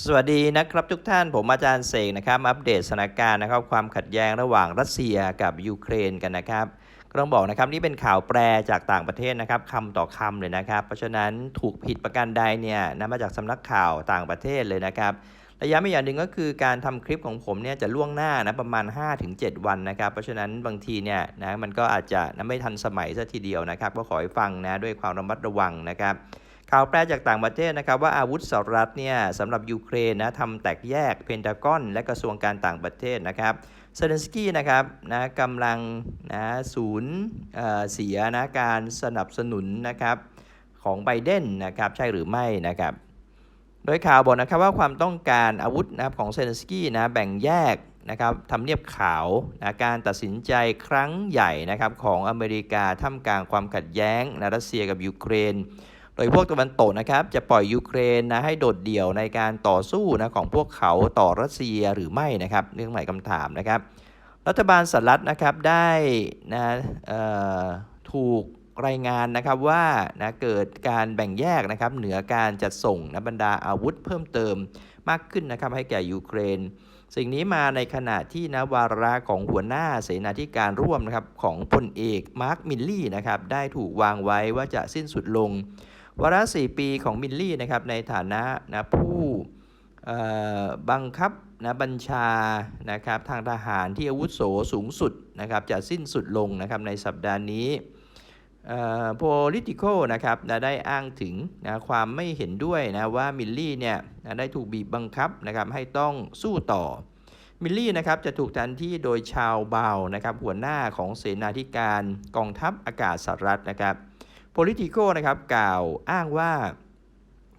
สวัสดีนะครับทุกท่านผมอาจารย์เสกนะครับ อัปเดตสถานการณ์นะครับความขัดแย้งระหว่างรัสเซียกับยูเครนกันนะครับก็ต้องบอกนะครับนี่เป็นข่าวแปลจากต่างประเทศนะครับคำต่อคำเลยนะครับ เพราะฉะนั้นถูกผิดประการใดเนี่ยนะมาจากสำนักข่าวต่างประเทศเลยนะครับระยะไม่อย่างหนึ่งก็คือการทำคลิปของผมเนี่ยจะล่วงหน้านะประมาณ 5-7 วันนะครับ เพราะฉะนั้นบางทีเนี่ยนะมันก็อาจจะนะไม่ทันสมัยซะทีเดียวนะครับ ก็ขอให้ฟังนะด้วยความระมัดระวังนะครับ ข่าวแปลจากต่างประเทศนะครับว่าอาวุธสหรัฐเนี่ยสำหรับยูเครนนะทำแตกแยกเพนทากอน และกระทรวงการต่างประเทศนะครับเซเลนสกี้นะครับนะกำลังนะศูนย์เสียนะการสนับสนุนนะครับของไบเดนนะครับใช่หรือไม่นะครับโดยข่าวบอกนะครับว่าความต้องการอาวุธนะครับของเซเลนสกี้นะแบ่งแยกนะครับทำเนียบขาวนะการตัดสินใจครั้งใหญ่นะครับของอเมริกาท่ามกลางความขัดแย้งนะรัสเซียกับยูเครน โดยพวกตะวันตกนะครับจะปล่อยยูเครนนะให้โดดเดี่ยวในการต่อสู้นะของพวกเขาต่อรัสเซียหรือไม่นะครับเรื่องหมายคำถามนะครับ รัฐบาลสหรัฐนะครับได้นะเอ่อถูกรายงานนะครับว่านะเกิดการแบ่งแยกนะครับเหนือการจัดส่งนะบรรดาอาวุธเพิ่มเติมมากขึ้นนะครับให้แก่ยูเครน สิ่งนี้มาในขณะที่นะวาระของหัวหน้าเสนาธิการร่วมนะครับของพลเอกมาร์คมิลลี่นะครับได้ถูกวางไว้ว่าจะสิ้นสุดลง วาระ 4 ปีของมิลลี่นะครับในฐานะนะผู้บังคับนะบัญชานะครับทางทหารที่อาวุโสสูงสุดนะครับจะสิ้นสุดลงนะครับในสัปดาห์นี้โพลิติโคนะครับนะได้อ้างถึงนะความไม่เห็นด้วยนะว่ามิลลี่เนี่ยนะได้ถูกบีบบังคับนะครับให้ต้องสู้ต่อ มิลลี่นะครับจะถูกแทนที่โดยชาวเบาวนะครับหัวหน้าของเสนาธิการกองทัพอากาศสหรัฐนะครับ Politico นะครับกล่าวอ้างว่า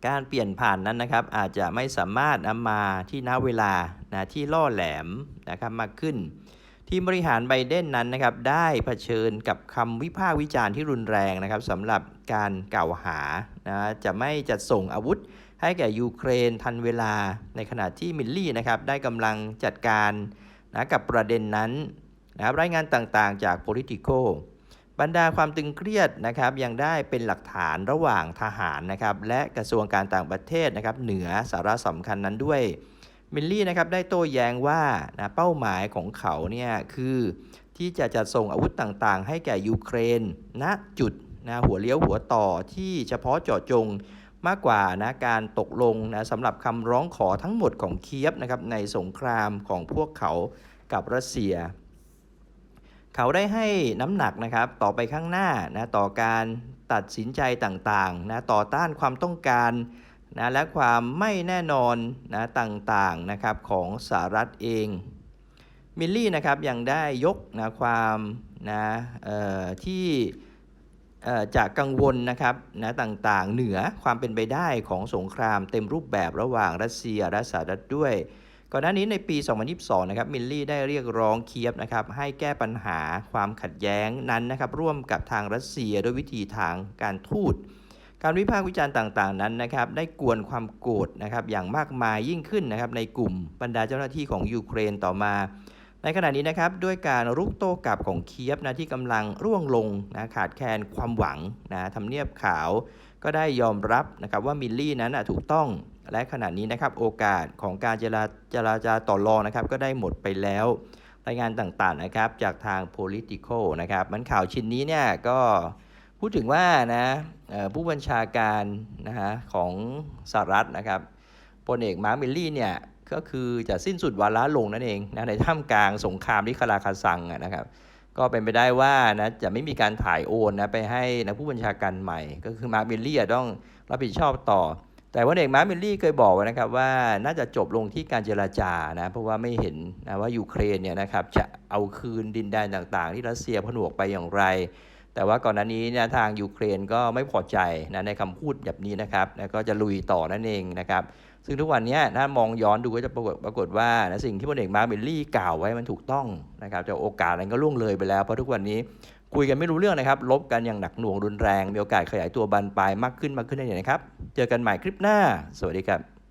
การเปลี่ยนผ่านนั้นนะครับอาจจะไม่สามารถนำมาที่ณเวลานะที่ล่อแหลมนะครับมากขึ้น ทีมบริหารไบเดนนั้นนะครับได้เผชิญกับคำวิพากษ์วิจารณ์ที่รุนแรงนะครับสำหรับการกล่าวหานะจะไม่จัดส่งอาวุธให้แก่ยูเครนทันเวลาในขณะที่มิลลี่นะครับได้กำลังจัดการนะกับประเด็นนั้นนะครับรายงานต่างๆจาก Politico บรรดาความตึงเครียดนะครับยังได้เป็นหลักฐานระหว่างทหารนะครับและกระทรวงการต่างประเทศนะครับเหนือสาระสำคัญนั้นด้วยมิลลี่นะครับได้โต้แย้งว่านะเป้าหมายของเขาเนี่ยคือที่จะจัดส่งอาวุธต่างๆ ให้แก่ยูเครนณจุดนะหัวเลี้ยวหัวต่อที่เฉพาะเจาะจงมากกว่านะการตกลงนะสำหรับคำร้องขอทั้งหมดของเคียฟนะครับในสงครามของพวกเขากับรัสเซีย เขาได้ให้น้ำหนักนะครับต่อไปข้างหน้านะต่อการตัดสินใจต่างๆนะต่อต้านความต้องการนะและความไม่แน่นอนนะต่างๆนะครับของสหรัฐเอง มิลลี่นะครับยังได้ยกนะความนะเอ่อที่เอ่อจะกังวลนะครับนะต่างๆ เหนือความเป็นไปได้ของสงครามเต็มรูปแบบระหว่างรัสเซียและสหรัฐด้วย ก่อนหน้านี้ในปี 2022 นะครับ มิลลี่ได้เรียกร้องเคียบนะครับให้แก้ปัญหาความขัดแย้งนั้นนะครับร่วมกับทางรัสเซียด้วยวิธีทางการทูต การวิพากษ์วิจารณ์ต่างๆ นั้นนะครับได้กวนความโกรธนะครับอย่างมากมายยิ่งขึ้นนะครับในกลุ่มบรรดาเจ้าหน้าที่ของยูเครนต่อมา ในขณะนี้นะครับด้วยการรุกโต้กลับของเคียบนะที่กำลังร่วงลงนะขาดแคลนความหวังนะทำเนียบขาว ก็ได้ยอมรับนะครับว่ามิลลี่นั้นนะถูกต้อง และขณะนี้นะครับโอกาสของการเจราเจราจาต่อรองนะครับก็ได้หมดไปแล้ว รายงานต่างๆนะครับจากทาง political นะครับมันข่าวชิ้นนี้เนี่ยก็พูดถึงว่านะผู้บัญชาการนะฮะของสหรัฐนะครับพลเอกมาร์มิลลี่เนี่ยก็คือจะสิ้นสุดวาระลงนั่นเองนะในท่ามกลางสงครามที่คาราคาซังนะครับก็เป็นไปได้ว่านะจะไม่มีการถ่ายโอนนะไปให้นะผู้บัญชาการใหม่ ก็คือมาร์คมิลลี่ต้องรับผิดชอบต่อ แต่ว่าเอกมาร์มิลลี่เคยบอกไว้นะครับว่าน่าจะจบลงที่การเจราจานะเพราะว่าไม่เห็นนะว่ายูเครนเนี่ยนะครับจะเอาคืนดินแดนต่างๆ ที่รัสเซียผนวกไปอย่างไร แต่ว่าก่อนหน้านี้นยทางยูเครนก็ไม่พอใจนะในคำพูดแบบนี้นะครับแล้วก็จะลุยต่อนั่นเองนะครับซึ่งทุกวันนี้ถ้ามองย้อนดูก็จะปรากฏปรากฏว่านะสิ่งที่พลเอกมาร์คมิลลี่กล่าวไว้มันถูกต้องนะครับแต่โอกาสนั้นก็ล่วงเลยไปแล้วเพราะทุกวันนี้ คุยกันไม่รู้เรื่องนะครับ ลบกันอย่างหนักหน่วงรุนแรง มีโอกาสขยายตัวบานปลายมากขึ้นมากขึ้นได้เองนะครับ เจอกันใหม่คลิปหน้า สวัสดีครับ